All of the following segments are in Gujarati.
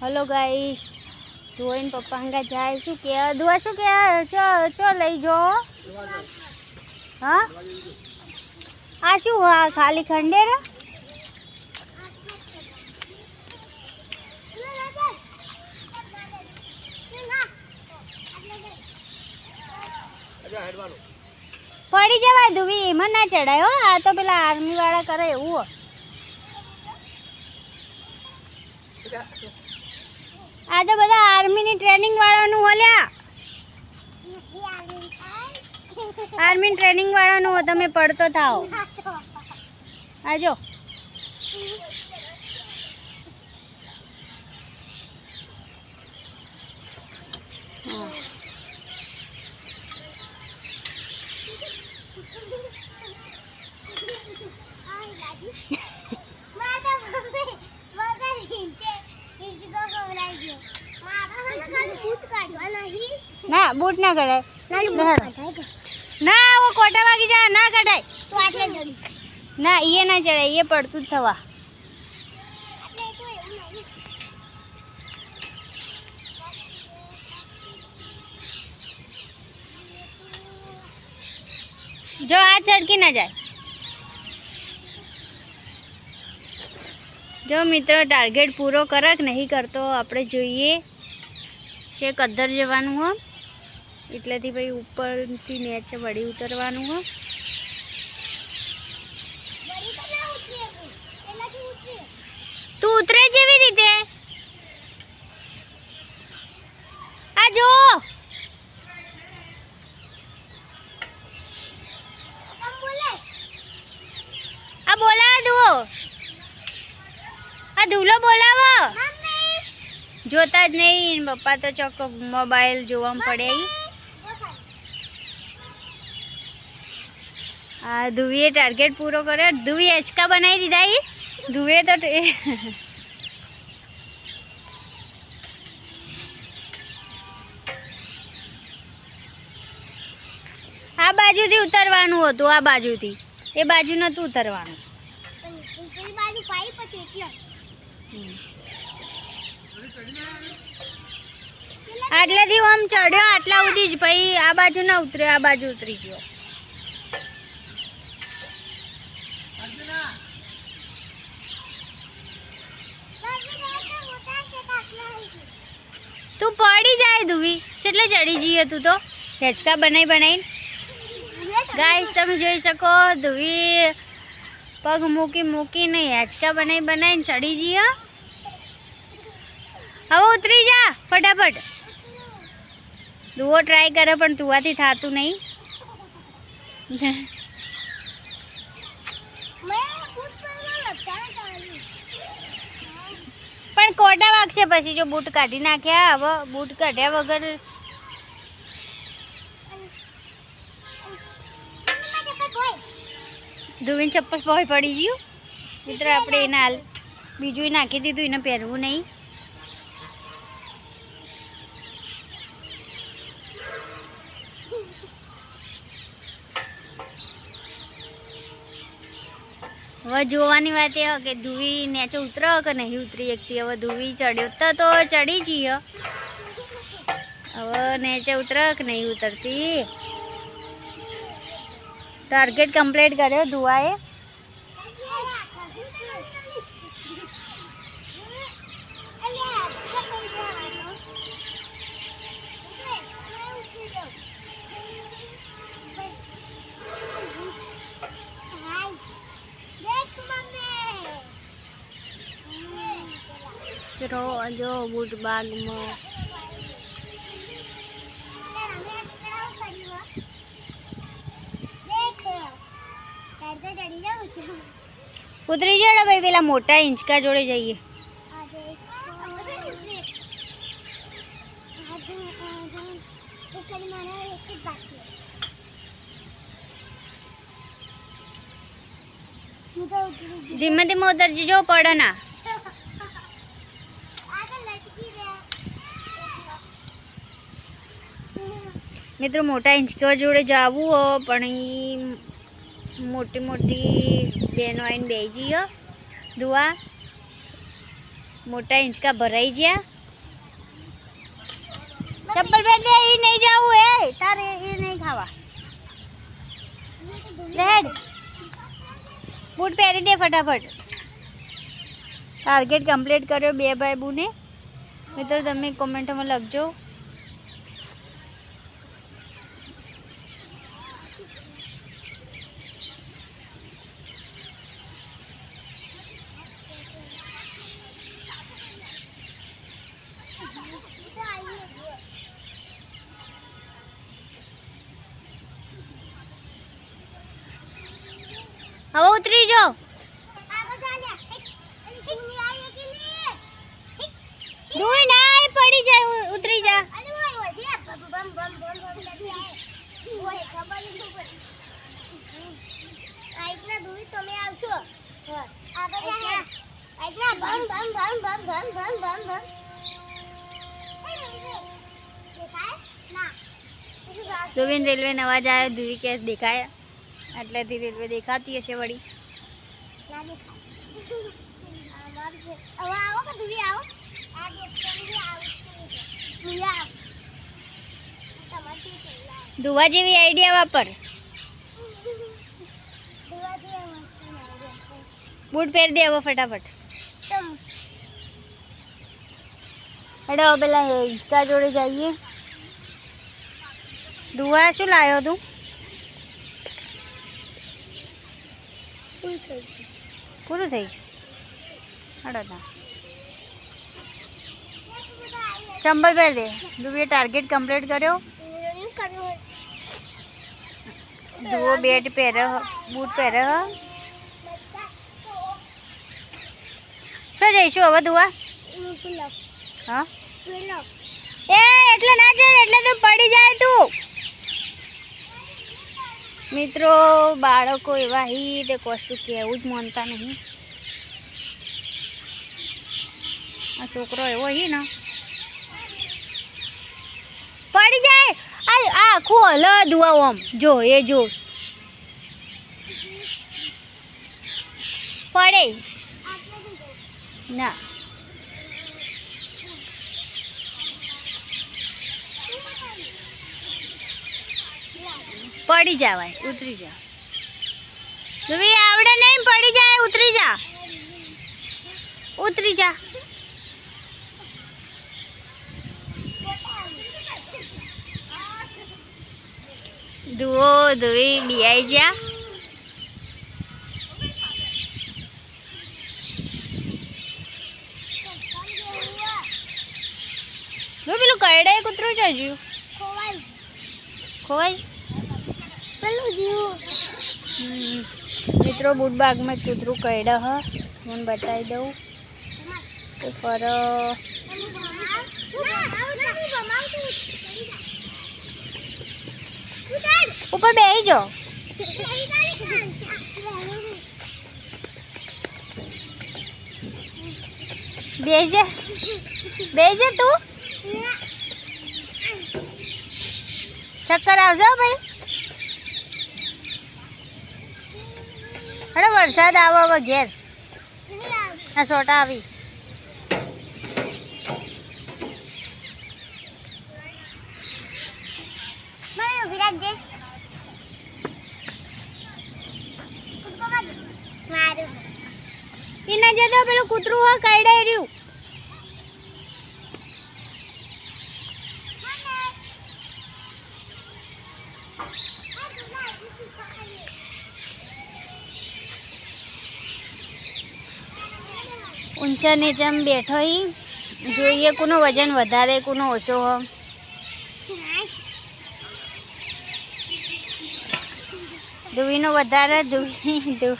હલો ગાઈસ ધોઈને પપ્પા હંગા જાય. શું કે? દુઆ શું કે? ચો ચો લઈ જો. હા? આ શું હા? ખાલી ખંડેરા? પડી જવાય ધુવી એમાં ના ચડાય હો. આ તો પેલા આર્મી વાળા કરે એવું આ તો બધા આર્મીની ટ્રેનિંગ વાળાનું હોલ્યા. આર્મી ટ્રેનિંગ વાળાનું તમે પડતો થાઓ. આજો હા ના બૂટ ના કઢાય. ના ઓ કોટા વાગી જા ના કઢાય. ના એ ના ચડાય એ પડતું જ થવા. જો આ ચડકી ના જાય. જો મિત્રો ટાર્ગેટ પૂરો કરે કે નહીં કરતો આપણે જોઈએ. છે કદર જવાનું હો. એટલેથી ભાઈ ઉપરથી નેચે વળી ઉતરવાનું હો. તું ઉતરે જેવી રીતે? આ જો. આ બોલાવો દુઓ. આ ધૂલો બોલાવો. જોતા જ નહીં પપ્પા તો ચોક્કસ મોબાઈલ જોવામાં પડે આ ધુવીએ ટાર્ગેટ પૂરો કર્યો. ધુવી હિંચકા બનાવી દીધા એ ધુવે તો આ બાજુથી ઉતરવાનું હતું, આ બાજુથી. એ બાજુ નહોતું ઉતરવાનું. આટલેથી આમ ચડ્યો, આટલા સુધી જ. ભાઈ આ બાજુ ના ઉતર્યો, આ બાજુ ઉતરી ગયો તું પડી જાય ધુવી? કેટલે ચડી જઈએ તું તો? હેચકા બનાવી બનાવીને ગાઈશ તમે જોઈ શકો, ધુવી પગ મૂકી મૂકીને હેચકા બનાવી બનાવીને ચડી જઈએ. હવે ઉતરી જા, ફટાફટ. દુઓ ટ્રાય કરે, પણ તુવાથી થતું નહીં. પણ કોટા વાગશે પછી જો બૂટ કાઢી નાખ્યા હવે બૂટ કાઢ્યા વગર. ધુવીન ચપ્પલ પહોળ પડી ગયું. મિત્ર, આપણે એના હાલ બીજું નાખી દીધું, એને પહેરવું નહીં. હવે જોવાની વાત એ કે ધુવી નેચે ઉતરો કે નહીં? ઉતરી એકથી હવે ધુવી ચડ્યો તો તો ચડી જઈએ હવે નેચે ઉતર કે નહીં ઉતરતી? ટાર્ગેટ કમ્પ્લીટ કર્યો ધુવાએ ચલો જો બૂટ બાગમાં ઉતરી જડે ભાઈ પેલા મોટા હિંચકા જોડે જઈએ ધીમે ધીમે ઉતરજી જો પડે ના મિત્રો મોટા હિંચકા જોડે જવું હો પણ ઈ મોટી મોટી બહેનો આવીને બેસી જઈએ દુઆ મોટા હિંચકા ભરાઈ ગયા ચપ્પલ પહેર દે એ નહીં જાવું એ તારે એ નહીં ખાવા લેડ બૂટ પહેરી દે ફટાફટ ટાર્ગેટ કમ્પ્લીટ કર્યો બે ભાઈ બુને મિત્રો તમે કોમેન્ટમાં લખજો હવે ઉતરી જાઓ. દૂર ના પડી જાય ઉતરી જા. તમે આવશો આગળ ભમ ભમ ભમ ભમ ભમ ભમ ભમ ભમ રેલવે નવા આવ્યો ધુવી કે દેખાય. એટલેથી રેલવે દેખાતી હશે વળી. ના દેખાય અમારું છે. હવે આવો કે દુવી આવો. આ ગેટ બી આવો. દુવી આવો. તમારથી ચાલ્યા ધુવા જેવી આઈડિયા વાપર. દુવાથી મસ્ત લાગે બૂટ પહેર દે હવે ફટાફટ. તમ. હેડો હવે પેલા હિંચકા જોડે જઈએ. ધુવા શું લાવ્યો તું ફૂલ થઈ પૂરું થઈ ગયું. હેડો તા. ચંબલ પહેર દે ધુવીએ ટાર્ગેટ કમ્પ્લીટ કર્યો? ધુવો બેટ પહેરે બૂટ પહેરે છો જઈશું હવે ધુવા હા? એ એટલે ના ચડ એટલે તું પડી જાય તું. મિત્રો, બાળકો એવા હી તે કશું કહેવું જ માનતા નહીં. આ છોકરો એવો હી. ને પડી જાય! આ આખું હલ દુઆ ઓમ જો, એ જો. પડે. ના. પડી જવાય. ઉતરી જા. દુબી આવડે નહીં પડી જાય ઉતરી જા. ઉતરી જા. ધુઓ ધોઈ બિયાઈ જા. પેલું કઈડાએ કૂતરું જજુ ખોવાય. ખોવાય? પેલું જીવ. મિત્રો બુટબાગમાં કૂતરું કરડ્યા હ. હું બતાવી દઉં. તો પર ઉપર બેસી જાઓ. બેજે બેજે તું. ચક્કર આવજો ભાઈ. વરસાદ આવો હવે ઘેર. આ સોટા આવી. એના જતો પેલું કૂતરું હોય કાઢે રહ્યું. ઊંચા જેમ બેઠો જોઈએ કોનો વજન વધારે કોનો ઓછો હો. ધુવીનો વધારે ધુવી ધુ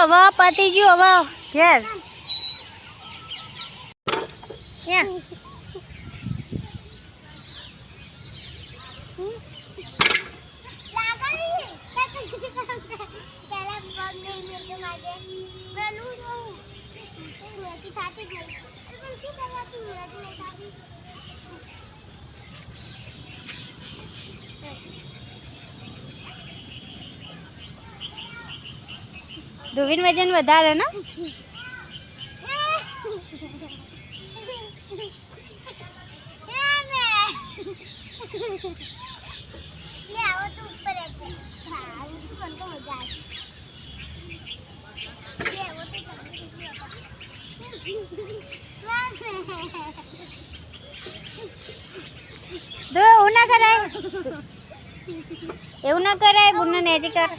હવે પતી ગયું હવે ઘેર. ધુવીન વજન વધારે ને? એવું ના કરાય. એવું ના કરાય બુનને નેજી કર.